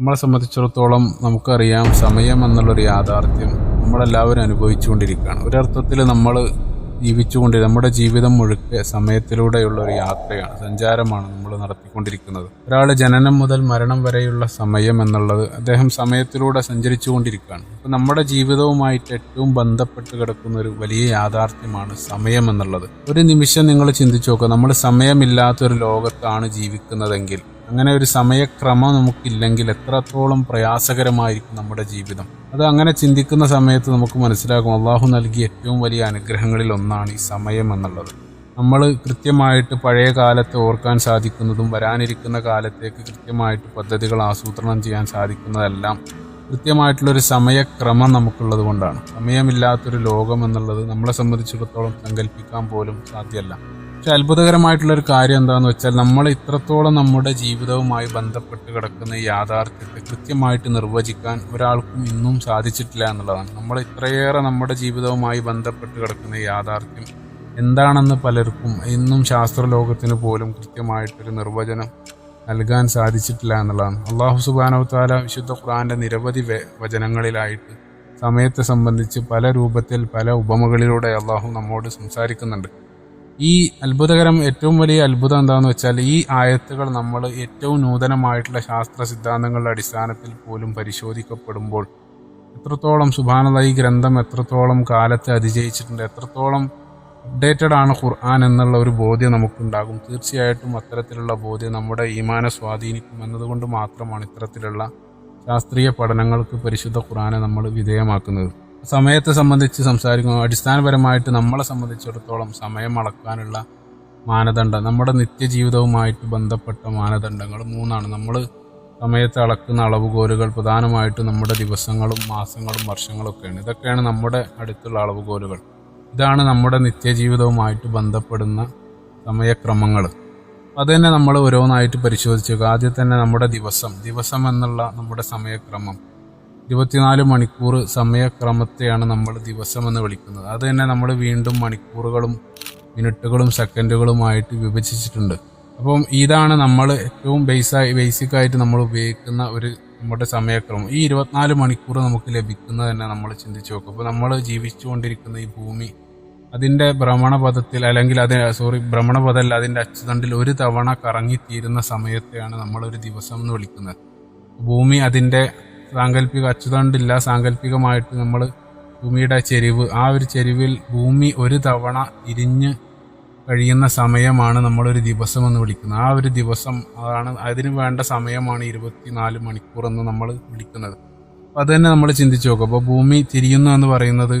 നമ്മളെ സംബന്ധിച്ചിടത്തോളം നമുക്കറിയാം സമയം എന്നുള്ളൊരു യാഥാർത്ഥ്യം നമ്മളെല്ലാവരും അനുഭവിച്ചുകൊണ്ടിരിക്കുകയാണ്. ഒരർത്ഥത്തിൽ നമ്മൾ ജീവിച്ചുകൊണ്ട് നമ്മുടെ ജീവിതം മുഴുക്കെ സമയത്തിലൂടെയുള്ള ഒരു യാത്രയാണ് സഞ്ചാരമാണ് നമ്മൾ നടത്തിക്കൊണ്ടിരിക്കുന്നത്. ഒരാൾ ജനനം മുതൽ മരണം വരെയുള്ള സമയം എന്നുള്ളത് അദ്ദേഹം സമയത്തിലൂടെ സഞ്ചരിച്ചുകൊണ്ടിരിക്കുകയാണ്. അപ്പം നമ്മുടെ ജീവിതവുമായിട്ട് ഏറ്റവും ബന്ധപ്പെട്ട് കിടക്കുന്ന ഒരു വലിയ യാഥാർത്ഥ്യമാണ് സമയം എന്നുള്ളത്. ഒരു നിമിഷം നിങ്ങൾ ചിന്തിച്ചു നോക്കുക നമ്മൾ സമയമില്ലാത്തൊരു ലോകത്താണ് ജീവിക്കുന്നതെങ്കിൽ അങ്ങനെ ഒരു സമയക്രമം നമുക്കില്ലെങ്കിൽ എത്രത്തോളം പ്രയാസകരമായിരിക്കും നമ്മുടെ ജീവിതം. അത് അങ്ങനെ ചിന്തിക്കുന്ന സമയത്ത് നമുക്ക് മനസ്സിലാകും അള്ളാഹു നൽകിയ ഏറ്റവും വലിയ അനുഗ്രഹങ്ങളിൽ ഒന്നാണ് ഈ സമയം എന്നുള്ളത്. നമ്മൾ കൃത്യമായിട്ട് പഴയ കാലത്തെ ഓർക്കാൻ സാധിക്കുന്നതും വരാനിരിക്കുന്ന കാലത്തേക്ക് കൃത്യമായിട്ട് പദ്ധതികൾ ആസൂത്രണം ചെയ്യാൻ സാധിക്കുന്നതെല്ലാം കൃത്യമായിട്ടുള്ളൊരു സമയക്രമം നമുക്കുള്ളത് കൊണ്ടാണ്. സമയമില്ലാത്തൊരു ലോകം എന്നുള്ളത് നമ്മളെ സംബന്ധിച്ചിടത്തോളം സങ്കല്പിക്കാൻ പോലും സാധ്യമല്ല. പക്ഷെ അത്ഭുതകരമായിട്ടുള്ള ഒരു കാര്യം എന്താണെന്ന് വെച്ചാൽ നമ്മൾ ഇത്രത്തോളം നമ്മുടെ ജീവിതവുമായി ബന്ധപ്പെട്ട് കിടക്കുന്ന യാഥാർത്ഥ്യത്തെ കൃത്യമായിട്ട് നിർവചിക്കാൻ ഒരാൾക്കും ഇന്നും സാധിച്ചിട്ടില്ല എന്നുള്ളതാണ്. നമ്മൾ ഇത്രയേറെ നമ്മുടെ ജീവിതവുമായി ബന്ധപ്പെട്ട് കിടക്കുന്ന യാഥാർത്ഥ്യം എന്താണെന്ന് പലർക്കും ഇന്നും ശാസ്ത്രലോകത്തിന് പോലും കൃത്യമായിട്ടൊരു നിർവചനം നൽകാൻ സാധിച്ചിട്ടില്ല എന്നുള്ളതാണ്. അള്ളാഹു സുബാനവത്താല വിശുദ്ധ ഖുർആന്റെ നിരവധി വചനങ്ങളിലായിട്ട് സമയത്തെ സംബന്ധിച്ച് പല രൂപത്തിൽ പല ഉപമകളിലൂടെ അള്ളാഹു നമ്മോട് സംസാരിക്കുന്നുണ്ട്. ഈ അത്ഭുതകരം ഏറ്റവും വലിയ അത്ഭുതം എന്താണെന്ന് വെച്ചാൽ ഈ ആയത്തുകൾ നമ്മൾ ഏറ്റവും നൂതനമായിട്ടുള്ള ശാസ്ത്ര സിദ്ധാന്തങ്ങളുടെ അടിസ്ഥാനത്തിൽ പോലും പരിശോധിക്കപ്പെടുമ്പോൾ എത്രത്തോളം സുബാനത ഈ ഗ്രന്ഥം എത്രത്തോളം കാലത്തെ അതിജയിച്ചിട്ടുണ്ട് എത്രത്തോളം അപ്ഡേറ്റഡ് ആണ് ഖുർആൻ എന്നുള്ള ഒരു ബോധ്യം നമുക്കുണ്ടാകും. തീർച്ചയായിട്ടും അത്തരത്തിലുള്ള ബോധ്യം നമ്മുടെ ഈമാനെ സ്വാധീനിക്കും എന്നതുകൊണ്ട് മാത്രമാണ് ഇത്തരത്തിലുള്ള ശാസ്ത്രീയ പഠനങ്ങൾക്ക് പരിശുദ്ധ ഖുർആനെ നമ്മൾ വിധേയമാക്കുന്നത്. സമയത്തെ സംബന്ധിച്ച് സംസാരിക്കുമ്പോൾ അടിസ്ഥാനപരമായിട്ട് നമ്മളെ സംബന്ധിച്ചിടത്തോളം സമയം അളക്കാനുള്ള മാനദണ്ഡം നമ്മുടെ നിത്യജീവിതവുമായിട്ട് ബന്ധപ്പെട്ട മാനദണ്ഡങ്ങൾ മൂന്നാണ്. നമ്മൾ സമയത്ത് അളക്കുന്ന അളവുകോലുകൾ പ്രധാനമായിട്ടും നമ്മുടെ ദിവസങ്ങളും മാസങ്ങളും വർഷങ്ങളും ഒക്കെയാണ് ഇതൊക്കെയാണ് നമ്മുടെ അടുത്തുള്ള അളവുകോലുകൾ. ഇതാണ് നമ്മുടെ നിത്യജീവിതവുമായിട്ട് ബന്ധപ്പെടുന്ന സമയക്രമങ്ങൾ. അത് തന്നെ നമ്മൾ ഓരോന്നായിട്ട് പരിശോധിച്ചു ആദ്യം തന്നെ നമ്മുടെ ദിവസം ദിവസം എന്നുള്ള നമ്മുടെ സമയക്രമം. ഇരുപത്തിനാല് മണിക്കൂർ സമയക്രമത്തെയാണ് നമ്മൾ ദിവസം എന്ന് വിളിക്കുന്നത്. അത് തന്നെ നമ്മൾ വീണ്ടും മണിക്കൂറുകളും മിനിറ്റുകളും സെക്കൻഡുകളുമായിട്ട് വിഭജിച്ചിട്ടുണ്ട്. അപ്പം ഇതാണ് നമ്മൾ ഏറ്റവും ബേസായി ബേസിക് ആയിട്ട് നമ്മൾ ഉപയോഗിക്കുന്ന ഒരു നമ്മുടെ സമയക്രമം. ഈ ഇരുപത്തിനാല് മണിക്കൂർ നമുക്ക് ലഭിക്കുന്നത് തന്നെ നമ്മൾ ചിന്തിച്ചു നോക്കും. അപ്പോൾ നമ്മൾ ജീവിച്ചുകൊണ്ടിരിക്കുന്ന ഈ ഭൂമി അതിന്റെ ഭ്രമണപഥത്തിൽ അല്ലെങ്കിൽ അത് സോറി ഭ്രമണപഥമല്ല അതിന്റെ അച്ചുതണ്ടിൽ ഒരു തവണ കറങ്ങിത്തീരുന്ന സമയത്തെയാണ് നമ്മളൊരു ദിവസം എന്ന് വിളിക്കുന്നത്. ഭൂമി അതിന്റെ സാങ്കല്പിക അച്ചുതണ്ടില്ല സാങ്കല്പികമായിട്ട് നമ്മൾ ഭൂമിയുടെ ചെരിവ് ആ ഒരു ചെരിവിൽ ഭൂമി ഒരു തവണ തിരിഞ്ഞ് കഴിയുന്ന സമയമാണ് നമ്മളൊരു ദിവസം എന്ന് വിളിക്കുന്നത്. ആ ഒരു ദിവസം അതാണ് അതിന് വേണ്ട സമയമാണ് ഇരുപത്തിനാല് മണിക്കൂർ എന്ന് നമ്മൾ വിളിക്കുന്നത്. അപ്പോൾ അത് തന്നെ നമ്മൾ ചിന്തിച്ചു നോക്കും അപ്പോൾ ഭൂമി തിരിയുന്നു എന്ന് പറയുന്നത്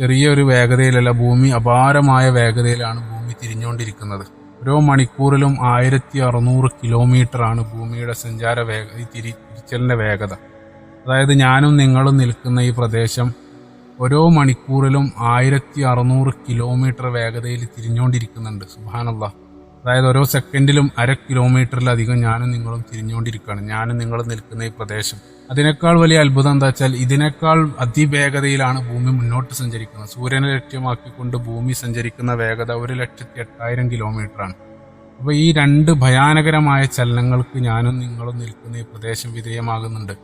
ചെറിയൊരു വേഗതയിലല്ല ഭൂമി അപാരമായ വേഗതയിലാണ് ഭൂമി തിരിഞ്ഞുകൊണ്ടിരിക്കുന്നത് ഓരോ മണിക്കൂറിലും ആയിരത്തി അറുന്നൂറ് കിലോമീറ്റർ ആണ് ഭൂമിയുടെ സഞ്ചാര വേഗ ഈ തിരി തിരിച്ചലിന്റെ വേഗത. അതായത് ഞാനും നിങ്ങളും നിൽക്കുന്ന ഈ പ്രദേശം ഓരോ മണിക്കൂറിലും ആയിരത്തി അറുന്നൂറ് കിലോമീറ്റർ വേഗതയിൽ തിരിഞ്ഞുകൊണ്ടിരിക്കുന്നുണ്ട് സുബാനല്ല അതായത് ഓരോ സെക്കൻഡിലും അര കിലോമീറ്ററിലധികം ഞാനും നിങ്ങളും തിരിഞ്ഞുകൊണ്ടിരിക്കുകയാണ് ഞാനും നിങ്ങളും നിൽക്കുന്ന ഈ പ്രദേശം. അതിനേക്കാൾ വലിയ അത്ഭുതം എന്താ വെച്ചാൽ ഇതിനേക്കാൾ അതിവേഗതയിലാണ് ഭൂമി മുന്നോട്ട് സഞ്ചരിക്കുന്നത്. സൂര്യനെ ലക്ഷ്യമാക്കിക്കൊണ്ട് ഭൂമി സഞ്ചരിക്കുന്ന വേഗത ഒരു ലക്ഷത്തി എട്ടായിരം കിലോമീറ്ററാണ് അപ്പോൾ ഈ രണ്ട് ഭയാനകരമായ ചലനങ്ങൾക്ക് ഞാനും നിങ്ങളും നിൽക്കുന്ന ഈ പ്രദേശം വിധേയമാകുന്നുണ്ട്.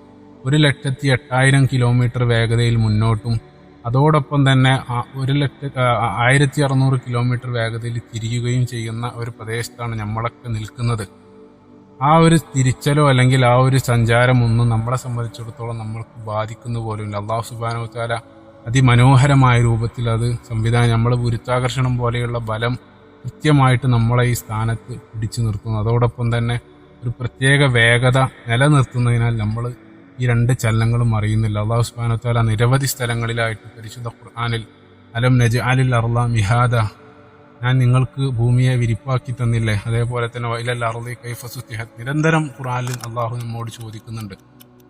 ഒരു ലക്ഷത്തി എട്ടായിരം കിലോമീറ്റർ വേഗതയിൽ മുന്നോട്ടും അതോടൊപ്പം തന്നെ ഒരു ലക്ഷ ആയിരത്തി അറുന്നൂറ് കിലോമീറ്റർ വേഗതയിൽ തിരിയുകയും ചെയ്യുന്ന ഒരു പ്രദേശത്താണ് നമ്മളൊക്കെ നിൽക്കുന്നത്. ആ ഒരു തിരിച്ചലോ അല്ലെങ്കിൽ ആ ഒരു സഞ്ചാരമൊന്നും നമ്മളെ സംബന്ധിച്ചിടത്തോളം നമ്മൾക്ക് ബാധിക്കുന്ന പോലുമില്ല. അള്ളാഹു സുബാനോ താല അതിമനോഹരമായ രൂപത്തിൽ അത് സംവിധാനം നമ്മളെ ഗുരുത്വാകർഷണം പോലെയുള്ള ബലം കൃത്യമായിട്ട് നമ്മളെ ഈ സ്ഥാനത്ത് പിടിച്ചു നിർത്തുന്നു. അതോടൊപ്പം തന്നെ ഒരു പ്രത്യേക വേഗത നിലനിർത്തുന്നതിനാൽ നമ്മൾ ഈ രണ്ട് ചലനങ്ങളും അറിയുന്നില്ല. അള്ളാഹു സുബാനോ താല നിരവധി സ്ഥലങ്ങളിലായിട്ട് പരിശുദ്ധ ഖുർആാനിൽ അലം നജ് അലിൽ മിഹാദ ഞാൻ നിങ്ങൾക്ക് ഭൂമിയെ വിരിപ്പാക്കി തന്നില്ലേ? അതേപോലെ തന്നെ വൈലൽ അറുതി കൈഫസുത്തിഹത്ത് നിരന്തരം ഖുറാനിൽ അള്ളാഹു നമ്മോട് ചോദിക്കുന്നുണ്ട്.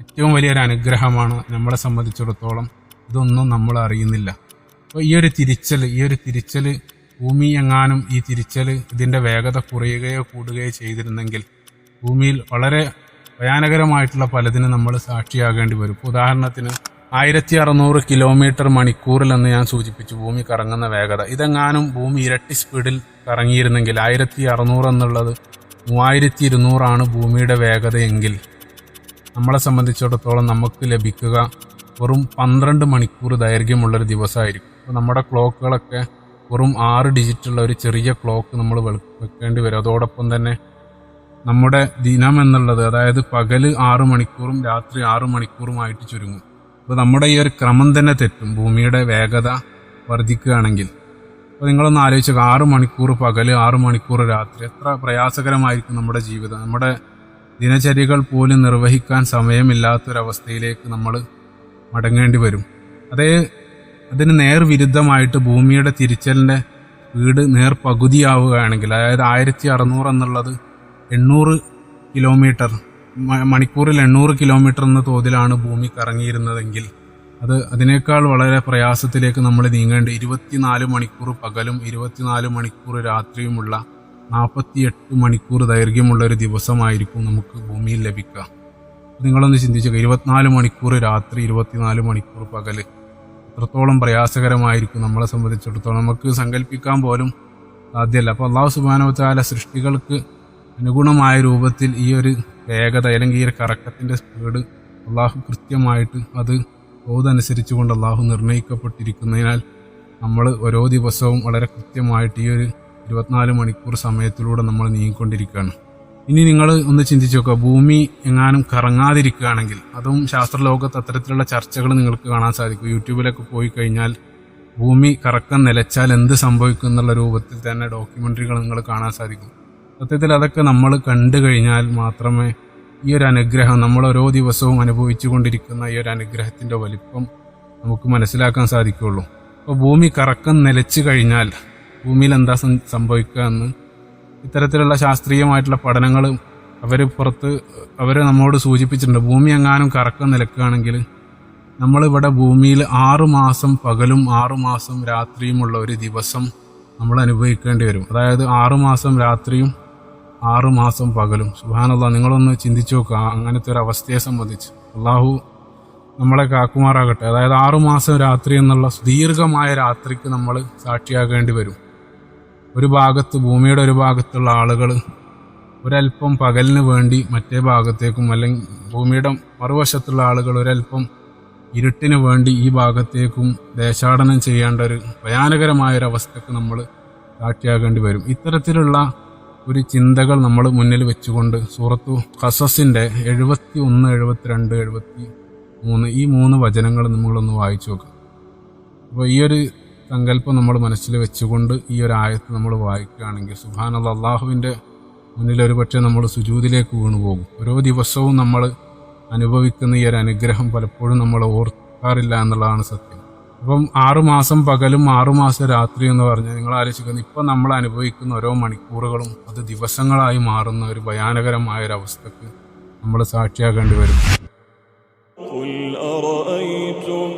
ഏറ്റവും വലിയൊരു അനുഗ്രഹമാണ് നമ്മളെ സംബന്ധിച്ചിടത്തോളം. ഇതൊന്നും നമ്മൾ അറിയുന്നില്ല. അപ്പോൾ ഈ ഒരു തിരിച്ചൽ ഈ ഒരു തിരിച്ചൽ ഭൂമി എങ്ങാനും ഈ തിരിച്ചൽ ഇതിന്റെ വേഗത കുറയുകയോ കൂടുകയോ ചെയ്തിരുന്നെങ്കിൽ ഭൂമിയിൽ വളരെ ഭയാനകരമായിട്ടുള്ള പലതിനും നമ്മൾ സാക്ഷിയാകേണ്ടി വരും. ഉദാഹരണത്തിന് ആയിരത്തി അറുന്നൂറ് കിലോമീറ്റർ മണിക്കൂറിൽ എന്ന് ഞാൻ സൂചിപ്പിച്ചു ഭൂമി കറങ്ങുന്ന വേഗത. ഇതെങ്ങാനും ഭൂമി ഇരട്ടി സ്പീഡിൽ കറങ്ങിയിരുന്നെങ്കിൽ ആയിരത്തി അറുന്നൂറ് എന്നുള്ളത് മൂവായിരത്തി ഇരുന്നൂറാണ് ഭൂമിയുടെ വേഗതയെങ്കിൽ. നമ്മളെ സംബന്ധിച്ചിടത്തോളം നമുക്ക് ലഭിക്കുക വെറും പന്ത്രണ്ട് മണിക്കൂർ ദൈർഘ്യമുള്ളൊരു ദിവസമായിരിക്കും. അപ്പോൾ നമ്മുടെ ക്ലോക്കുകളൊക്കെ വെറും ആറ് ഡിജിറ്റുള്ള ഒരു ചെറിയ ക്ലോക്ക് നമ്മൾ വെക്കേണ്ടി വരും. അതോടൊപ്പം തന്നെ നമ്മുടെ ദിനം എന്നുള്ളത് അതായത് പകൽ ആറ് മണിക്കൂറും രാത്രി ആറ് മണിക്കൂറുമായിട്ട് ചുരുങ്ങും. അപ്പോൾ നമ്മുടെ ഈ ഒരു ക്രമം തന്നെ തെറ്റും. ഭൂമിയുടെ വേഗത വർദ്ധിക്കുകയാണെങ്കിൽ. അപ്പോൾ നിങ്ങളൊന്ന് ആലോചിച്ചു ആറ് മണിക്കൂർ പകൽ ആറ് മണിക്കൂർ രാത്രി. എത്ര പ്രയാസകരമായിരിക്കും നമ്മുടെ ജീവിതം. നമ്മുടെ ദിനചര്യകൾ പോലും നിർവഹിക്കാൻ സമയമില്ലാത്തൊരവസ്ഥയിലേക്ക് നമ്മൾ മടങ്ങേണ്ടി വരും. അതേ അതിന് നേർവിരുദ്ധമായിട്ട് ഭൂമിയുടെ തിരിച്ചലിന്റെ വീട് നേർ പകുതിയാവുകയാണെങ്കിൽ അതായത് ആയിരത്തി അറുന്നൂറ് എന്നുള്ളത് എണ്ണൂറ് കിലോമീറ്റർ മണിക്കൂറിൽ എണ്ണൂറ് കിലോമീറ്റർ എന്ന തോതിലാണ് ഭൂമി കറങ്ങിയിരുന്നതെങ്കിൽ അത് അതിനേക്കാൾ വളരെ പ്രയാസത്തിലേക്ക് നമ്മൾ നീങ്ങേണ്ട ഇരുപത്തിനാല് മണിക്കൂർ പകലും ഇരുപത്തിനാല് മണിക്കൂർ രാത്രിയുമുള്ള നാൽപ്പത്തിയെട്ട് മണിക്കൂർ ദൈർഘ്യമുള്ള ഒരു ദിവസമായിരിക്കും നമുക്ക് ഭൂമിയിൽ ലഭിക്കുക. നിങ്ങളൊന്ന് ചിന്തിച്ചേക്കുക ഇരുപത്തിനാല് മണിക്കൂർ രാത്രി ഇരുപത്തിനാല് മണിക്കൂർ പകൽ എത്രത്തോളം പ്രയാസകരമായിരിക്കും നമ്മളെ സംബന്ധിച്ചിടത്തോളം. നമുക്ക് സങ്കല്പിക്കാൻ പോലും സാധ്യമല്ല. അപ്പോൾ അള്ളാഹു സുബാനവത്താല സൃഷ്ടികൾക്ക് അനുഗുണമായ രൂപത്തിൽ ഈ ഒരു വേഗത അല്ലെങ്കിൽ ഈ ഒരു കറക്കത്തിന്റെ സ്പീഡ് അള്ളാഹു കൃത്യമായിട്ട് അത് തോതനുസരിച്ചുകൊണ്ട് അള്ളാഹു നിർണയിക്കപ്പെട്ടിരിക്കുന്നതിനാൽ നമ്മൾ ഓരോ ദിവസവും വളരെ കൃത്യമായിട്ട് ഈ ഒരു ഇരുപത്തിനാല് മണിക്കൂർ സമയത്തിലൂടെ നമ്മൾ നീങ്ങിക്കൊണ്ടിരിക്കുകയാണ്. ഇനി നിങ്ങൾ ഒന്ന് ചിന്തിച്ചു നോക്കുക. ഭൂമി എങ്ങാനും കറങ്ങാതിരിക്കുകയാണെങ്കിൽ അതും ശാസ്ത്രലോകത്ത് അത്തരത്തിലുള്ള ചർച്ചകൾ നിങ്ങൾക്ക് കാണാൻ സാധിക്കും. യൂട്യൂബിലൊക്കെ പോയി കഴിഞ്ഞാൽ ഭൂമി കറക്കം നിലച്ചാൽ എന്ത് സംഭവിക്കും എന്നുള്ള രൂപത്തിൽ തന്നെ ഡോക്യുമെന്ററികൾ നിങ്ങൾ കാണാൻ സാധിക്കും. സത്യത്തിൽ അതൊക്കെ നമ്മൾ കണ്ടു കഴിഞ്ഞാൽ മാത്രമേ ഈ ഒരു അനുഗ്രഹം നമ്മൾ ഓരോ ദിവസവും അനുഭവിച്ചു കൊണ്ടിരിക്കുന്ന ഈ ഒരു അനുഗ്രഹത്തിന്റെ വലിപ്പം നമുക്ക് മനസ്സിലാക്കാൻ സാധിക്കുകയുള്ളൂ. അപ്പോൾ ഭൂമി കറക്കം നിലച്ചു കഴിഞ്ഞാൽ ഭൂമിയിൽ എന്താ സംഭവിക്കുക എന്ന് ഇത്തരത്തിലുള്ള ശാസ്ത്രീയമായിട്ടുള്ള പഠനങ്ങൾ അവർ പുറത്ത് അവർ നമ്മോട് സൂചിപ്പിച്ചിട്ടുണ്ട്. ഭൂമി എങ്ങാനും കറക്കം നിലക്കുകയാണെങ്കിൽ നമ്മളിവിടെ ഭൂമിയിൽ ആറുമാസം പകലും ആറുമാസം രാത്രിയുമുള്ള ഒരു ദിവസം നമ്മൾ അനുഭവിക്കേണ്ടി വരും. അതായത് ആറുമാസം രാത്രിയും ആറു മാസം പകലും. സുഹാനുള്ള നിങ്ങളൊന്ന് ചിന്തിച്ചു നോക്കുക അങ്ങനത്തെ ഒരു അവസ്ഥയെ സംബന്ധിച്ച്. അള്ളാഹു നമ്മളെ കാക്കുമാറാകട്ടെ. അതായത് ആറു മാസം രാത്രി എന്നുള്ള ദീർഘമായ രാത്രിക്ക് നമ്മൾ സാക്ഷിയാകേണ്ടി വരും. ഒരു ഭാഗത്ത് ഭൂമിയുടെ ഒരു ഭാഗത്തുള്ള ആളുകൾ ഒരല്പം പകലിന് വേണ്ടി മറ്റേ ഭാഗത്തേക്കും അല്ലെങ്കിൽ ഭൂമിയുടെ മറുവശത്തുള്ള ആളുകൾ ഒരല്പം ഇരുട്ടിന് വേണ്ടി ഈ ഭാഗത്തേക്കും ദേശാടനം ചെയ്യേണ്ട ഒരു ഭയാനകരമായൊരവസ്ഥക്ക് നമ്മൾ സാക്ഷിയാകേണ്ടി വരും. ഇത്തരത്തിലുള്ള ഒരു ചിന്തകൾ നമ്മൾ മുന്നിൽ വെച്ചുകൊണ്ട് സൂറത്തു ഖസസിന്റെ എഴുപത്തി ഒന്ന് എഴുപത്തിരണ്ട് എഴുപത്തി മൂന്ന് ഈ മൂന്ന് വചനങ്ങൾ നമ്മളൊന്ന് വായിച്ചു നോക്കുക അപ്പോൾ ഈ ഒരു സങ്കല്പം നമ്മൾ മനസ്സിൽ വെച്ചുകൊണ്ട് ഈ ഒരു ആയത്ത് നമ്മൾ വായിക്കുകയാണെങ്കിൽ സുബാനുള്ള അള്ളാഹുവിന്റെ മുന്നിൽ ഒരുപക്ഷെ നമ്മൾ സുജൂതിലേക്ക് വീണു പോകും. ഓരോ ദിവസവും നമ്മൾ അനുഭവിക്കുന്ന ഈ ഒരു അനുഗ്രഹം പലപ്പോഴും നമ്മൾ ഓർക്കാറില്ല എന്നുള്ളതാണ് സത്യം. അപ്പം ആറുമാസം പകലും ആറുമാസം രാത്രി എന്ന് പറഞ്ഞാൽ നിങ്ങൾ ആലോചിക്കുന്നത് ഇപ്പം നമ്മൾ അനുഭവിക്കുന്ന ഓരോ മണിക്കൂറുകളും അത് ദിവസങ്ങളായി മാറുന്ന ഒരു ഭയാനകരമായ ഒരു അവസ്ഥക്ക് നമ്മൾ സാക്ഷിയാകേണ്ടി വരും قل أرأيتم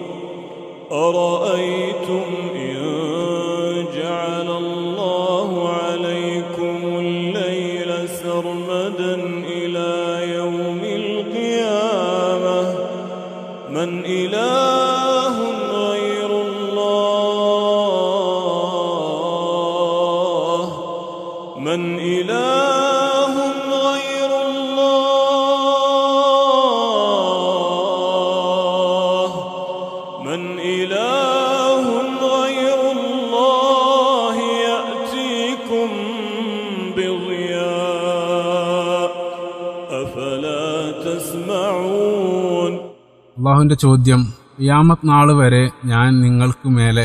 അള്ളാഹുവിന്റെ ചോദ്യം യാമത് നാൾ വരെ ഞാൻ നിങ്ങൾക്ക് മേലെ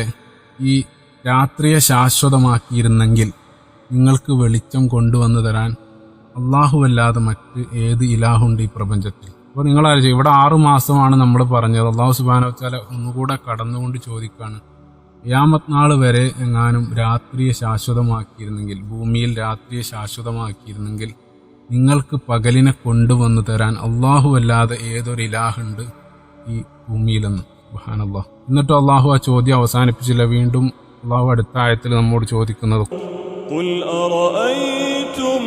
ഈ രാത്രിയെ ശാശ്വതമാക്കിയിരുന്നെങ്കിൽ നിങ്ങൾക്ക് വെളിച്ചം കൊണ്ടുവന്നു തരാൻ അള്ളാഹുവല്ലാതെ മറ്റ് ഏത് ഇലാഹുണ്ട് ഈ പ്രപഞ്ചത്തിൽ? അപ്പോൾ നിങ്ങൾ ആലോചിക്കും ഇവിടെ ആറു മാസമാണ് നമ്മൾ പറഞ്ഞത്. അള്ളാഹു സുബാന വെച്ചാൽ ഒന്നുകൂടെ കടന്നുകൊണ്ട് ചോദിക്കുകയാണ് യാമത് നാൾ വരെ എങ്ങാനും രാത്രിയെ ശാശ്വതമാക്കിയിരുന്നെങ്കിൽ ഭൂമിയിൽ രാത്രിയെ ശാശ്വതമാക്കിയിരുന്നെങ്കിൽ നിങ്ങൾക്ക് പകലിനെ കൊണ്ടുവന്നു തരാൻ അള്ളാഹുവല്ലാതെ ഏതൊരു ഇലാഹുണ്ട്? ഈ ഭൂമിയിലെന്ന് സുബ്ഹാനല്ലാഹ് എന്നിട്ട് അള്ളാഹു ആ ചോദ്യം അവസാനിപ്പിച്ചില്ല വീണ്ടും അള്ളാഹു അടുത്ത ആയത്തിൽ നമ്മോട് ചോദിക്കുന്നത് قل أرأيتم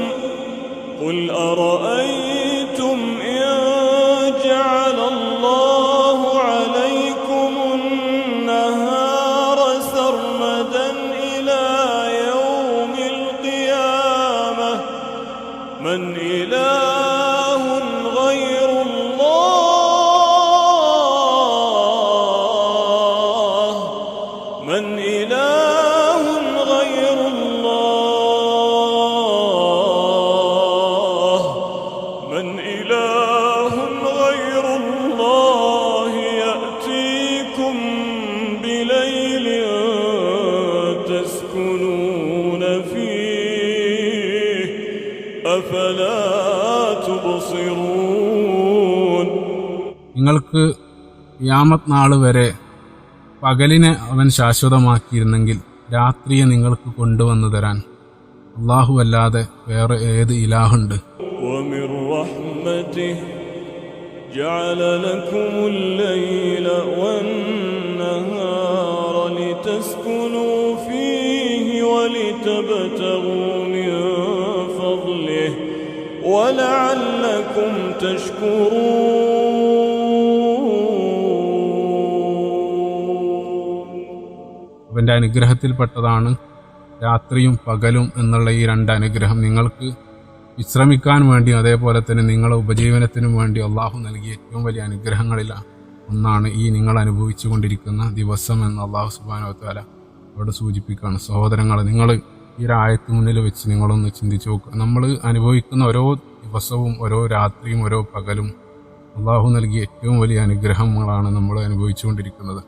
قل أرأيتم യാമത് നാൾ വരെ പകലിനെ അവൻ ശാശ്വതമാക്കിയിരുന്നെങ്കിൽ രാത്രിയെ നിങ്ങൾക്ക് കൊണ്ടുവന്നു തരാൻ അള്ളാഹു അല്ലാതെ വേറെ ഏത് ഇലാഹുണ്ട് ومن رحمته جعل لكم الليل والنهار لتسكنوا فيه ولتبتغوا من فضله ولعلكم تشكرون അവന്റെ അനുഗ്രഹത്തിൽപ്പെട്ടതാണ് രാത്രിയും പകലും എന്നുള്ള ഈ രണ്ട് അനുഗ്രഹം നിങ്ങൾക്ക് വിശ്രമിക്കാൻ വേണ്ടിയും അതേപോലെ തന്നെ നിങ്ങളുടെ ഉപജീവനത്തിനും വേണ്ടി അള്ളാഹു നൽകിയ ഏറ്റവും വലിയ അനുഗ്രഹങ്ങളിൽ ഒന്നാണ് ഈ നിങ്ങൾ അനുഭവിച്ചു കൊണ്ടിരിക്കുന്ന ദിവസം എന്ന് അള്ളാഹു സുബാനോത്താല അവിടെ സൂചിപ്പിക്കുകയാണ്. സഹോദരങ്ങൾ നിങ്ങൾ ഈ ഒരു ആയത്ത് മുന്നിൽ വെച്ച് നിങ്ങളൊന്ന് ചിന്തിച്ചു നോക്കുക. നമ്മൾ അനുഭവിക്കുന്ന ഓരോ ദിവസവും ഓരോ രാത്രിയും ഓരോ പകലും അള്ളാഹു നൽകിയ ഏറ്റവും വലിയ അനുഗ്രഹങ്ങളാണ് നമ്മൾ അനുഭവിച്ചുകൊണ്ടിരിക്കുന്നത്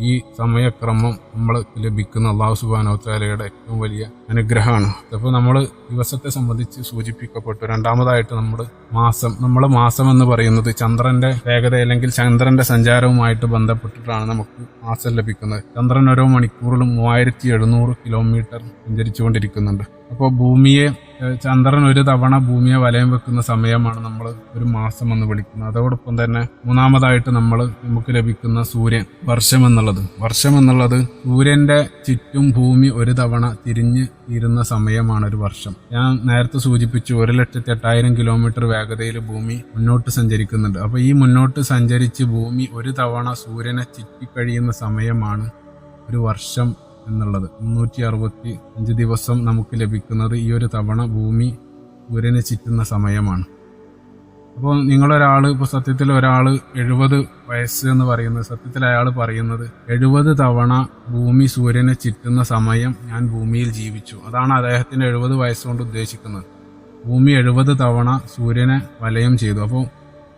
ഈ സമയക്രമം നമ്മൾ ലഭിക്കുന്ന അള്ളാഹു സുബാനോത്താലയുടെ ഏറ്റവും വലിയ അനുഗ്രഹമാണ്. അപ്പോൾ നമ്മൾ ദിവസത്തെ സംബന്ധിച്ച് സൂചിപ്പിക്കപ്പെട്ടു രണ്ടാമതായിട്ട് നമ്മൾ മാസം നമ്മൾ മാസം എന്ന് പറയുന്നത് ചന്ദ്രന്റെ വേഗത അല്ലെങ്കിൽ ചന്ദ്രന്റെ സഞ്ചാരവുമായിട്ട് ബന്ധപ്പെട്ടിട്ടാണ് നമുക്ക് മാസം ലഭിക്കുന്നത്. ചന്ദ്രൻ ഓരോ മണിക്കൂറിലും മൂവായിരത്തി എഴുന്നൂറ് കിലോമീറ്റർ സഞ്ചരിച്ചുകൊണ്ടിരിക്കുന്നുണ്ട്. അപ്പോൾ ഭൂമിയെ ചന്ദ്രൻ ഒരു തവണ ഭൂമിയെ വലയം വെക്കുന്ന സമയമാണ് നമ്മൾ ഒരു മാസം എന്ന് വിളിക്കുന്നത്. അതോടൊപ്പം തന്നെ മൂന്നാമതായിട്ട് നമ്മൾ നമുക്ക് ലഭിക്കുന്ന സൂര്യൻ വർഷം എന്നുള്ളത്. വർഷം എന്നുള്ളത് സൂര്യന്റെ ചുറ്റും ഭൂമി ഒരു തവണ തിരിഞ്ഞ് തീരുന്ന സമയമാണ് ഒരു വർഷം. ഞാൻ നേരത്തെ സൂചിപ്പിച്ചു ഒരു ലക്ഷത്തി എട്ടായിരം കിലോമീറ്റർ വേഗതയിൽ ഭൂമി മുന്നോട്ട് സഞ്ചരിക്കുന്നുണ്ട്. അപ്പോൾ ഈ മുന്നോട്ട് സഞ്ചരിച്ച് ഭൂമി ഒരു തവണ സൂര്യനെ ചുറ്റിക്കഴിയുന്ന സമയമാണ് ഒരു വർഷം എന്നുള്ളത്. മുന്നൂറ്റി അറുപത്തി അഞ്ച് ദിവസം നമുക്ക് ലഭിക്കുന്നത് ഈ ഒരു തവണ ഭൂമി സൂര്യനെ ചുറ്റുന്ന സമയമാണ്. അപ്പോൾ നിങ്ങളൊരാൾ ഇപ്പോൾ സത്യത്തിൽ ഒരാൾ എഴുപത് വയസ്സ് എന്ന് പറയുന്നത് സത്യത്തിൽ അയാൾ പറയുന്നത് എഴുപത് തവണ ഭൂമി സൂര്യനെ ചുറ്റുന്ന സമയം ഞാൻ ഭൂമിയിൽ ജീവിച്ചു. അതാണ് അദ്ദേഹത്തിന്റെ എഴുപത് വയസ്സുകൊണ്ട് ഉദ്ദേശിക്കുന്നത്. ഭൂമി എഴുപത് തവണ സൂര്യനെ വലയം ചെയ്തു. അപ്പോൾ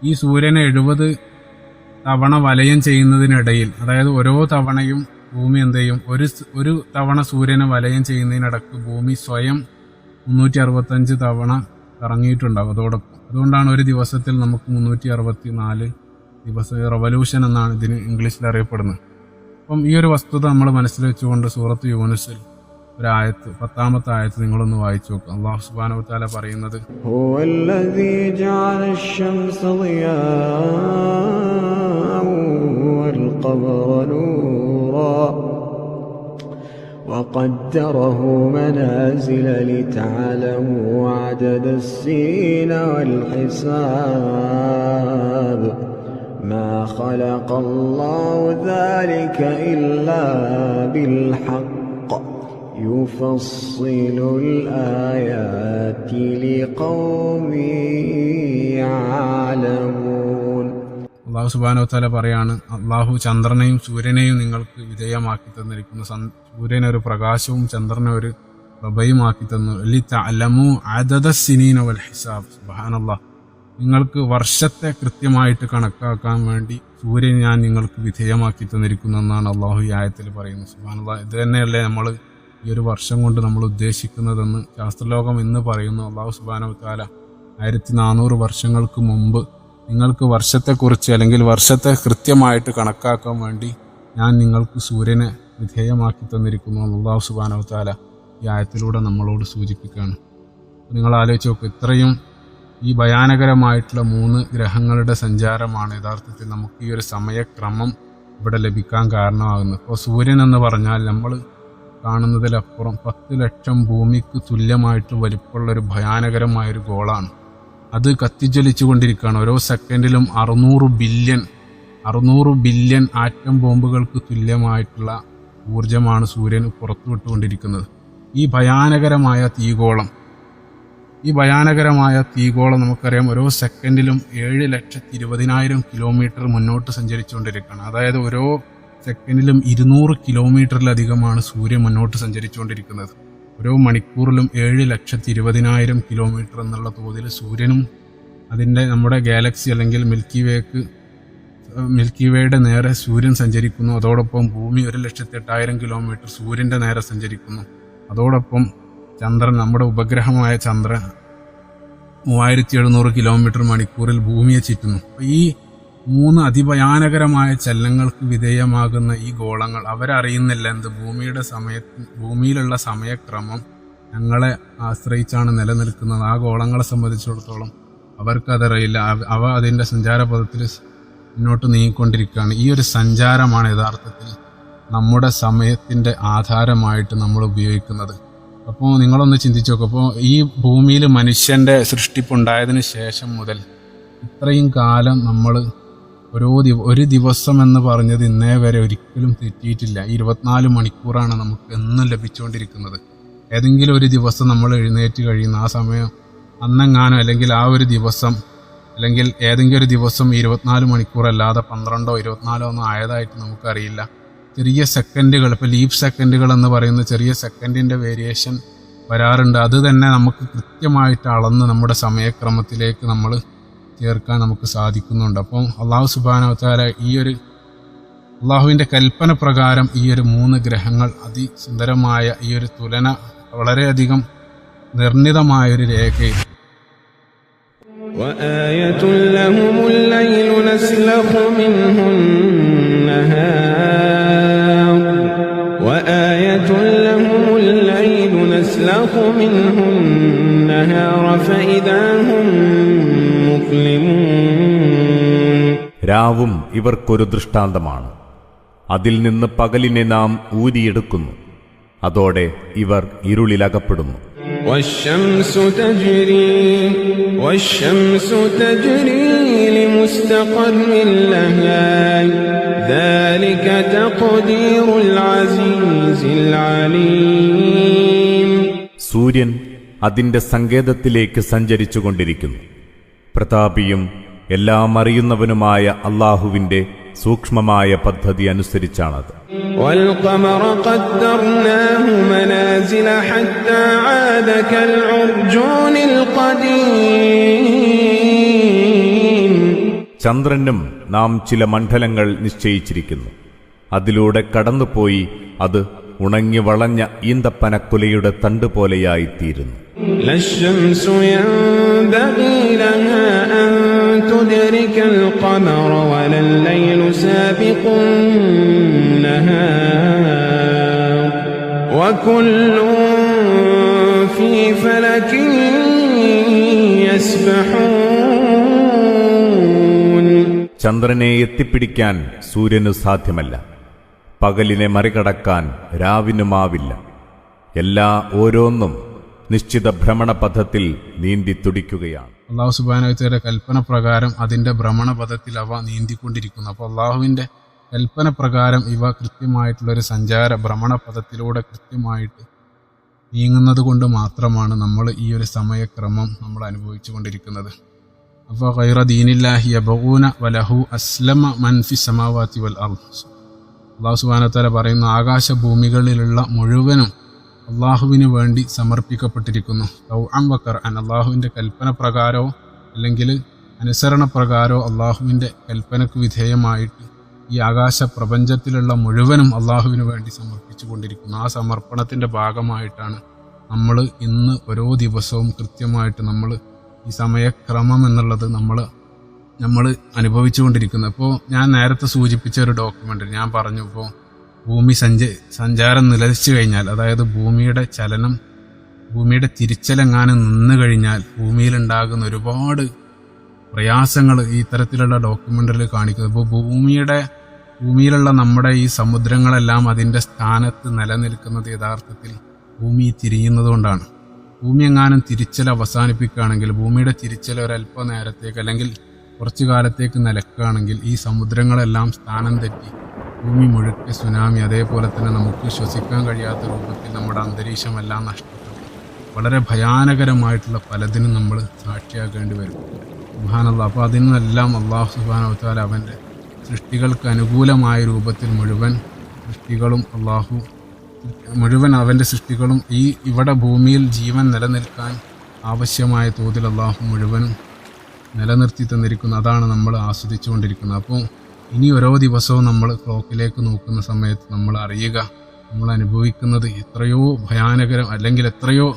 ഈ സൂര്യനെ എഴുപത് തവണ വലയം ചെയ്യുന്നതിനിടയിൽ അതായത് ഓരോ തവണയും ഭൂമി എന്ത് ചെയ്യും ഒരു സ്- ഒരു തവണ സൂര്യനെ വലയം ചെയ്യുന്നതിനിടക്ക് ഭൂമി സ്വയം മുന്നൂറ്റി അറുപത്തഞ്ച് തവണ കറങ്ങിയിട്ടുണ്ടാവും അതോടൊപ്പം അതുകൊണ്ടാണ് ഒരു ദിവസത്തിൽ നമുക്ക് മുന്നൂറ്റി അറുപത്തി നാല് ദിവസം റവല്യൂഷൻ എന്നാണ് ഇതിന് ഇംഗ്ലീഷിൽ അറിയപ്പെടുന്നത് അപ്പം ഈ ഒരു വസ്തുത നമ്മൾ മനസ്സിൽ വെച്ചുകൊണ്ട് സൂറത്ത് യൂനിസിൽ ഒരു ആയത്ത് പത്താമത്തെ ആയത്ത് നിങ്ങളൊന്ന് വായിച്ചു നോക്കുക അള്ളാഹു സുബാനു താല പറയുന്നത് هو الذي جعل الشمس ضياء والقمر نورا وقدره منازل لتعلموا عدد السنين والحساب. ما خلق الله ذلك إلا بالحق. يفصل الآيات لقوم يعلمون. അള്ളാഹു സുബാനോ താല പറയാണ് അള്ളാഹു ചന്ദ്രനെയും സൂര്യനെയും നിങ്ങൾക്ക് വിധേയമാക്കി തന്നിരിക്കുന്നു സൂര്യനെ ഒരു പ്രകാശവും ചന്ദ്രനെ ഒരു പ്രഭയുമാക്കി തന്നു. ലി തലമു സിനീന വൽ ഹിസാബ്. സുബ്ഹാനല്ലാഹ് നിങ്ങൾക്ക് വർഷത്തെ കൃത്യമായിട്ട് കണക്കാക്കാൻ വേണ്ടി സൂര്യൻ ഞാൻ നിങ്ങൾക്ക് വിധേയമാക്കി തന്നിരിക്കുന്നു എന്നാണ് അള്ളാഹു ഈ ആയത്തിൽ പറയുന്നത്. സുബാനുള്ള ഇത് തന്നെയല്ലേ നമ്മൾ ഈ ഒരു വർഷം കൊണ്ട് നമ്മൾ ഉദ്ദേശിക്കുന്നതെന്ന് ശാസ്ത്രലോകം എന്ന് പറയുന്നു. അള്ളാഹു സുബാനോ താല ആയിരത്തി നാനൂറ് വർഷങ്ങൾക്ക് മുമ്പ് നിങ്ങൾക്ക് വർഷത്തെക്കുറിച്ച് അല്ലെങ്കിൽ വർഷത്തെ കൃത്യമായിട്ട് കണക്കാക്കാൻ വേണ്ടി ഞാൻ നിങ്ങൾക്ക് സൂര്യനെ വിധേയമാക്കി തന്നിരിക്കുന്നു അള്ളാഹു സുബാനവത്താല താല ഈ ആയത്തിലൂടെ നമ്മളോട് സൂചിപ്പിക്കുകയാണ്. നിങ്ങൾ ആലോചിച്ച് നോക്കും ഇത്രയും ഈ ഭയാനകരമായിട്ടുള്ള മൂന്ന് ഗ്രഹങ്ങളുടെ സഞ്ചാരമാണ് യഥാർത്ഥത്തിൽ നമുക്ക് ഈ ഒരു സമയക്രമം ഇവിടെ ലഭിക്കാൻ കാരണമാകുന്നത്. ഇപ്പോൾ സൂര്യൻ എന്ന് പറഞ്ഞാൽ നമ്മൾ കാണുന്നതിലപ്പുറം പത്ത് ലക്ഷം ഭൂമിക്ക് തുല്യമായിട്ട് വലിപ്പമുള്ള ഒരു ഭയാനകരമായ ഒരു ഗോളാണ്. അത് കത്തിജ്വലിച്ചു കൊണ്ടിരിക്കുകയാണ് ഓരോ സെക്കൻഡിലും അറുന്നൂറ് ബില്യൺ അറുന്നൂറ് ബില്യൺ ആറ്റം ബോംബുകൾക്ക് തുല്യമായിട്ടുള്ള ഊർജമാണ് സൂര്യൻ പുറത്തുവിട്ടുകൊണ്ടിരിക്കുന്നത്. ഈ ഭയാനകരമായ തീഗോളം ഈ ഭയാനകരമായ തീഗോളം നമുക്കറിയാം ഓരോ സെക്കൻഡിലും ഏഴ് ലക്ഷത്തി ഇരുപതിനായിരം കിലോമീറ്റർ മുന്നോട്ട് സഞ്ചരിച്ചുകൊണ്ടിരിക്കുകയാണ്. അതായത് ഓരോ സെക്കൻഡിലും ഇരുന്നൂറ് കിലോമീറ്ററിലധികമാണ് സൂര്യൻ മുന്നോട്ട് സഞ്ചരിച്ചുകൊണ്ടിരിക്കുന്നത്. ഓരോ മണിക്കൂറിലും ഏഴ് ലക്ഷത്തി ഇരുപതിനായിരം കിലോമീറ്റർ എന്നുള്ള തോതിൽ സൂര്യനും അതിന്റെ നമ്മുടെ ഗാലക്സി അല്ലെങ്കിൽ മിൽക്കി വേക്ക് മിൽക്കി വേയുടെ നേരെ സൂര്യൻ സഞ്ചരിക്കുന്നു. അതോടൊപ്പം ഭൂമി ഒരു ലക്ഷത്തി എട്ടായിരം കിലോമീറ്റർ സൂര്യന്റെ നേരെ സഞ്ചരിക്കുന്നു. അതോടൊപ്പം ചന്ദ്രൻ നമ്മുടെ ഉപഗ്രഹമായ ചന്ദ്രൻ മൂവായിരത്തി എഴുന്നൂറ് കിലോമീറ്റർ മണിക്കൂറിൽ ഭൂമിയെ ചുറ്റുന്നു. ഈ മൂന്ന് അതിഭയാനകരമായ ചലനങ്ങൾക്ക് വിധേയമാകുന്ന ഈ ഗോളങ്ങൾ അവരറിയുന്നില്ല എന്ത് ഭൂമിയുടെ സമയ ഭൂമിയിലുള്ള സമയക്രമം ഞങ്ങളെ ആശ്രയിച്ചാണ് നിലനിൽക്കുന്നത്. ആ ഗോളങ്ങളെ സംബന്ധിച്ചിടത്തോളം അവർക്കതറിയില്ല. അവ- അതിന്റെ സഞ്ചാരപഥത്തിൽ മുന്നോട്ട് നീങ്ങിക്കൊണ്ടിരിക്കുകയാണ്. ഈ ഒരു സഞ്ചാരമാണ് യഥാർത്ഥത്തിൽ നമ്മുടെ സമയത്തിന്റെ ആധാരമായിട്ട് നമ്മൾ ഉപയോഗിക്കുന്നത്. അപ്പോൾ നിങ്ങളൊന്ന് ചിന്തിച്ചു നോക്കും അപ്പോൾ ഈ ഭൂമിയിൽ മനുഷ്യന്റെ സൃഷ്ടിപ്പുണ്ടായതിന് ശേഷം മുതൽ ഇത്രയും കാലം നമ്മൾ ഓരോ ദിവ ഒരു ദിവസം എന്ന് പറഞ്ഞത് ഇന്നേ വരെ ഒരിക്കലും തെറ്റിയിട്ടില്ല. ഇരുപത്തിനാല് മണിക്കൂറാണ് നമുക്ക് എന്നും ലഭിച്ചുകൊണ്ടിരിക്കുന്നത്. ഏതെങ്കിലും ഒരു ദിവസം നമ്മൾ എഴുന്നേറ്റ് കഴിയുന്ന ആ സമയം അന്നെങ്ങാനോ അല്ലെങ്കിൽ ആ ഒരു ദിവസം അല്ലെങ്കിൽ ഏതെങ്കിലും ഒരു ദിവസം ഇരുപത്തിനാല് മണിക്കൂർ അല്ലാതെ പന്ത്രണ്ടോ ഇരുപത്തിനാലോ ഒന്നും ആയതായിട്ട് നമുക്കറിയില്ല. ചെറിയ സെക്കൻഡുകൾ ഇപ്പോൾ ലീപ് സെക്കൻഡുകൾ എന്ന് പറയുന്ന ചെറിയ സെക്കൻഡിന്റെ വേരിയേഷൻ വരാറുണ്ട്. അത് തന്നെ നമുക്ക് കൃത്യമായിട്ട് അളന്ന് നമ്മുടെ സമയക്രമത്തിലേക്ക് നമ്മൾ ചേർക്കാൻ നമുക്ക് സാധിക്കുന്നുണ്ട് അപ്പം അള്ളാഹു സുബാനവത്താല ഈ ഒരു അള്ളാഹുവിൻ്റെ കൽപ്പന പ്രകാരം ഈ ഒരു മൂന്ന് ഗ്രഹങ്ങൾ അതിസുന്ദരമായ ഈ ഒരു തുലന വളരെയധികം നിർണിതമായ ഒരു രേഖയിൽ وآية لهم الليل نسلخ منه النهار وآية لهم الليل نسلخ منه النهار فإذا هم രാവും ഇവർക്കൊരു ദൃഷ്ടാന്തമാണ്. അതിൽ നിന്ന് പകലിനെ നാം ഊരിയെടുക്കുന്നു. അതോടെ ഇവർ ഇരുളിലകപ്പെടുന്നു. സൂര്യൻ അതിന്റെ സങ്കേതത്തിലേക്ക് സഞ്ചരിച്ചുകൊണ്ടിരിക്കുന്നു. പ്രതാപിയും എല്ലാം അറിയുന്നവനുമായ അള്ളാഹുവിന്റെ സൂക്ഷ്മമായ പദ്ധതി അനുസരിച്ചാണത്. ചന്ദ്രനും നാം ചില മണ്ഡലങ്ങൾ നിശ്ചയിച്ചിരിക്കുന്നു. അതിലൂടെ കടന്നുപോയി അത് ഉണങ്ങി വളഞ്ഞ ഈന്തപ്പനക്കുലയുടെ തണ്ട് ലക്ഷം ലശ്യം تدرك القمر ولا الليل سابق النهار وكل في فلك يسبحون ചന്ദ്രനെ എത്തിപ്പിടിക്കാൻ സൂര്യനു സാധ്യമല്ല പകലിനെ മറികടക്കാൻ രാവിനുമാവില്ല എല്ലാ ഓരോന്നും നിശ്ചിത ഭ്രമണപഥത്തിൽ നീന്തി തുടിക്കുകയാണ്. അള്ളാഹു സുബാനവത്തയുടെ കൽപ്പന പ്രകാരം അതിന്റെ ഭ്രമണപഥത്തിൽ അവ നീന്തിക്കൊണ്ടിരിക്കുന്നു. അപ്പോൾ അള്ളാഹുവിന്റെ കൽപ്പന പ്രകാരം ഇവ കൃത്യമായിട്ടുള്ളൊരു സഞ്ചാര ഭ്രമണപഥത്തിലൂടെ കൃത്യമായിട്ട് നീങ്ങുന്നത് കൊണ്ട് മാത്രമാണ് നമ്മൾ ഈ ഒരു സമയക്രമം നമ്മൾ അനുഭവിച്ചു കൊണ്ടിരിക്കുന്നത് അപ്പോൾ ഖൈറ ദീനില്ലാഹി യബൂന വലഹു അസ്ലമ മൻഫി സമാവാത്തി വൽ അള്ളാഹു സുബാനത്താല ആകാശ ഭൂമികളിലുള്ള മുഴുവനും അള്ളാഹുവിന് വേണ്ടി സമർപ്പിക്കപ്പെട്ടിരിക്കുന്നു. തൗഅം വക്കർ അൻ അള്ളാഹുവിന്റെ കൽപ്പന പ്രകാരമോ അല്ലെങ്കിൽ അനുസരണ പ്രകാരമോ അള്ളാഹുവിന്റെ കൽപ്പനക്ക് വിധേയമായിട്ട് ഈ ആകാശ പ്രപഞ്ചത്തിലുള്ള മുഴുവനും അള്ളാഹുവിന് വേണ്ടി സമർപ്പിച്ചു കൊണ്ടിരിക്കുന്നു ആ സമർപ്പണത്തിന്റെ ഭാഗമായിട്ടാണ് നമ്മൾ ഇന്ന് ഓരോ ദിവസവും കൃത്യമായിട്ട് നമ്മൾ ഈ സമയക്രമം എന്നുള്ളത് നമ്മൾ നമ്മൾ അനുഭവിച്ചുകൊണ്ടിരിക്കുന്നത്. അപ്പോൾ ഞാൻ നേരത്തെ സൂചിപ്പിച്ച ഒരു ഡോക്യുമെന്റ് ഞാൻ പറഞ്ഞു. ഇപ്പോൾ ഭൂമി സഞ്ച സഞ്ചാരം നിലച്ചു കഴിഞ്ഞാൽ അതായത് ഭൂമിയുടെ ചലനം ഭൂമിയുടെ തിരിച്ചലെങ്ങാനും നിന്ന് കഴിഞ്ഞാൽ ഭൂമിയിലുണ്ടാകുന്ന ഒരുപാട് പ്രയാസങ്ങൾ ഈ തരത്തിലുള്ള ഡോക്യുമെന്ററിൽ കാണിക്കുന്നത് ഇപ്പോൾ ഭൂമിയുടെ ഭൂമിയിലുള്ള നമ്മുടെ ഈ സമുദ്രങ്ങളെല്ലാം അതിന്റെ സ്ഥാനത്ത് നിലനിൽക്കുന്നത് യഥാർത്ഥത്തിൽ ഭൂമി തിരിയുന്നത് കൊണ്ടാണ്. ഭൂമി എങ്ങാനും തിരിച്ചൽ അവസാനിപ്പിക്കുകയാണെങ്കിൽ ഭൂമിയുടെ തിരിച്ചൽ ഒരല്പ നേരത്തേക്ക് അല്ലെങ്കിൽ കുറച്ചു കാലത്തേക്ക് നിലക്കുകയാണെങ്കിൽ ഈ സമുദ്രങ്ങളെല്ലാം സ്ഥാനം തെറ്റി ഭൂമി മുഴുക്കെ സുനാമി അതേപോലെ തന്നെ നമുക്ക് ശ്വസിക്കാൻ കഴിയാത്ത രൂപത്തിൽ നമ്മുടെ അന്തരീക്ഷമെല്ലാം നഷ്ടപ്പെട്ടു. വളരെ ഭയാനകരമായിട്ടുള്ള പലതിനും നമ്മൾ സാക്ഷിയാക്കേണ്ടി വരും. സുബാനല്ല അപ്പോൾ അതിൽ നിന്നെല്ലാം അള്ളാഹു സുബാനവത്താൽ അവന്റെ സൃഷ്ടികൾക്ക് അനുകൂലമായ രൂപത്തിൽ മുഴുവൻ സൃഷ്ടികളും അള്ളാഹു മുഴുവൻ അവന്റെ സൃഷ്ടികളും ഈ ഇവിടെ ഭൂമിയിൽ ജീവൻ നിലനിൽക്കാൻ ആവശ്യമായ തോതിൽ അള്ളാഹു മുഴുവനും നിലനിർത്തി തന്നിരിക്കുന്നു. അതാണ് നമ്മൾ ആസ്വദിച്ചുകൊണ്ടിരിക്കുന്നത്. അപ്പോൾ ഇനി ഓരോ ദിവസവും നമ്മൾ ക്ലോക്കിലേക്ക് നോക്കുന്ന സമയത്ത് നമ്മൾ അറിയുക നമ്മൾ അനുഭവിക്കുന്നത് എത്രയോ ഭയാനകരം അല്ലെങ്കിൽ എത്രയോ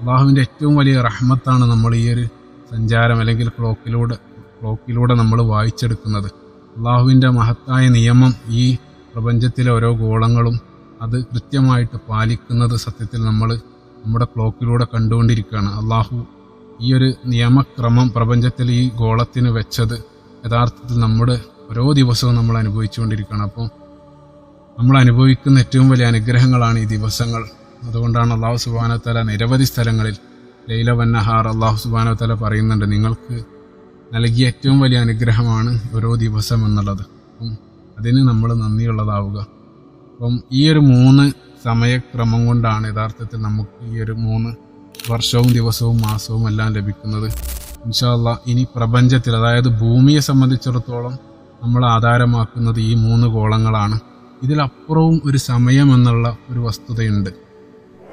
അള്ളാഹുവിന്റെ ഏറ്റവും വലിയ റഹ്മത്താണ് നമ്മൾ ഈ ഒരു സഞ്ചാരം അല്ലെങ്കിൽ ക്ലോക്കിലൂടെ ക്ലോക്കിലൂടെ നമ്മൾ വായിച്ചെടുക്കുന്നത്. അള്ളാഹുവിന്റെ മഹത്തായ നിയമം ഈ പ്രപഞ്ചത്തിലെ ഓരോ ഗോളങ്ങളും അത് കൃത്യമായിട്ട് പാലിക്കുന്നത് സത്യത്തിൽ നമ്മൾ നമ്മുടെ ക്ലോക്കിലൂടെ കണ്ടുകൊണ്ടിരിക്കുകയാണ്. അള്ളാഹു ഈ ഒരു നിയമക്രമം പ്രപഞ്ചത്തിൽ ഈ ഗോളത്തിന് വെച്ചത് യഥാർത്ഥത്തിൽ നമ്മുടെ ഓരോ ദിവസവും നമ്മൾ അനുഭവിച്ചുകൊണ്ടിരിക്കുകയാണ്. അപ്പോൾ നമ്മൾ അനുഭവിക്കുന്ന ഏറ്റവും വലിയ അനുഗ്രഹങ്ങളാണ് ഈ ദിവസങ്ങൾ. അതുകൊണ്ടാണ് അള്ളാഹു സുബാനത്തല നിരവധി സ്ഥലങ്ങളിൽ ലൈല വന്നഹാർ അള്ളാഹു സുബാനത്തല പറയുന്നുണ്ട് നിങ്ങൾക്ക് നൽകിയ ഏറ്റവും വലിയ അനുഗ്രഹമാണ് ഓരോ ദിവസം എന്നുള്ളത്. അപ്പം അതിന് നമ്മൾ നന്ദിയുള്ളതാവുക. അപ്പം ഈ ഒരു മൂന്ന് സമയക്രമം കൊണ്ടാണ് യഥാർത്ഥത്തിൽ നമുക്ക് ഈ ഒരു മൂന്ന് വർഷവും ദിവസവും മാസവും എല്ലാം ലഭിക്കുന്നത്. ഇൻഷാല്ല ഇനി പ്രപഞ്ചത്തിൽ അതായത് ഭൂമിയെ സംബന്ധിച്ചിടത്തോളം നമ്മൾ ആധാരമാക്കുന്നത് ഈ മൂന്ന് കോളങ്ങളാണ് ഇതിലപ്പുറവും ഒരു സമയം എന്നുള്ള ഒരു വസ്തുതയുണ്ട്.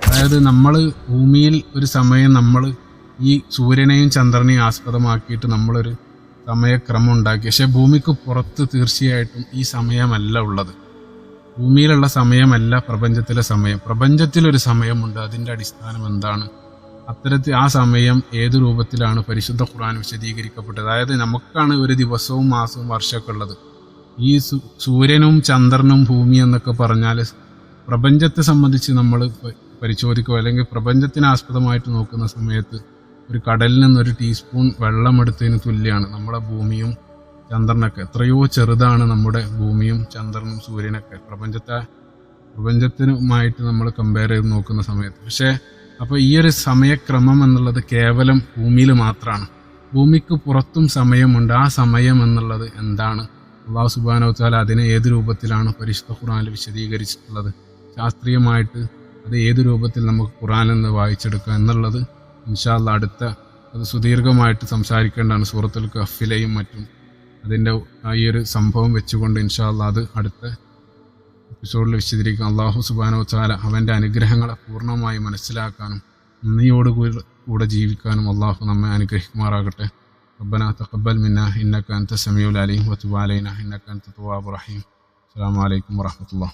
അതായത് നമ്മൾ ഭൂമിയിൽ ഒരു സമയം നമ്മൾ ഈ സൂര്യനെയും ചന്ദ്രനെയും ആസ്പദമാക്കിയിട്ട് നമ്മളൊരു സമയക്രമം ഉണ്ടാക്കി പക്ഷേ ഭൂമിക്ക് പുറത്ത് തീർച്ചയായിട്ടും ഈ സമയമല്ല ഉള്ളത്. ഭൂമിയിലുള്ള സമയമല്ല പ്രപഞ്ചത്തിലെ സമയം. പ്രപഞ്ചത്തിലൊരു സമയമുണ്ട്. അതിന്റെ അടിസ്ഥാനം എന്താണ്? അത്തരത്തിൽ ആ സമയം ഏത് രൂപത്തിലാണ് പരിശുദ്ധ ഖുർആൻ വിശദീകരിക്കപ്പെട്ടത്? അതായത് നമുക്കാണ് ഒരു ദിവസവും മാസവും വർഷമൊക്കെ ഉള്ളത്. ഈ സൂര്യനും ചന്ദ്രനും ഭൂമി എന്നൊക്കെ പറഞ്ഞാൽ പ്രപഞ്ചത്തെ സംബന്ധിച്ച് നമ്മൾ പരിശോധിക്കുക അല്ലെങ്കിൽ പ്രപഞ്ചത്തിന് ആസ്പദമായിട്ട് നോക്കുന്ന സമയത്ത് ഒരു കടലിൽ നിന്ന് ഒരു ടീസ്പൂൺ വെള്ളം എടുത്തതിന് തുല്യമാണ് നമ്മുടെ ഭൂമിയും ചന്ദ്രനൊക്കെ. എത്രയോ ചെറുതാണ് നമ്മുടെ ഭൂമിയും ചന്ദ്രനും സൂര്യനൊക്കെ. പ്രപഞ്ചത്തെ പ്രപഞ്ചത്തിനുമായിട്ട് നമ്മൾ കമ്പയർ ചെയ്ത് നോക്കുന്ന സമയത്ത്. പക്ഷേ അപ്പോൾ ഈ ഒരു സമയക്രമം എന്നുള്ളത് കേവലം ഭൂമിയിൽ മാത്രമാണ് ഭൂമിക്ക് പുറത്തും സമയമുണ്ട്. ആ സമയം എന്നുള്ളത് എന്താണ്? അള്ളാഹു സുബാനോ താല അതിനെ ഏത് രൂപത്തിലാണ് പരിശുദ്ധ ഖുറാനിൽ വിശദീകരിച്ചിട്ടുള്ളത്? ശാസ്ത്രീയമായിട്ട് അത് ഏത് രൂപത്തിൽ നമുക്ക് ഖുറാനിൽ എന്ന് വായിച്ചെടുക്കാം എന്നുള്ളത് ഇൻഷാല്ല അടുത്ത അത് സുദീർഘമായിട്ട് സംസാരിക്കേണ്ടതാണ് സൂറത്തുൽ കഫിലെയും മറ്റും. അതിന്റെ ഈ ഒരു സംഭവം വെച്ചുകൊണ്ട് ഇൻഷാല്ല അത് അടുത്ത എപ്പിസോഡിൽ വിശദീകരിക്കും അള്ളാഹു സുബാനോ താല അവൻ്റെ അനുഗ്രഹങ്ങളെ പൂർണ്ണമായി മനസ്സിലാക്കാനും നന്ദിയോട് കൂടി- കൂടെ ജീവിക്കാനും അള്ളാഹു നമ്മെ അനുഗ്രഹിക്കുമാറാകട്ടെ ربنا تقبل منا إنك أنت السميع العليم وتب علينا إنك أنت التواب الرحيم السلام عليكم ورحمة الله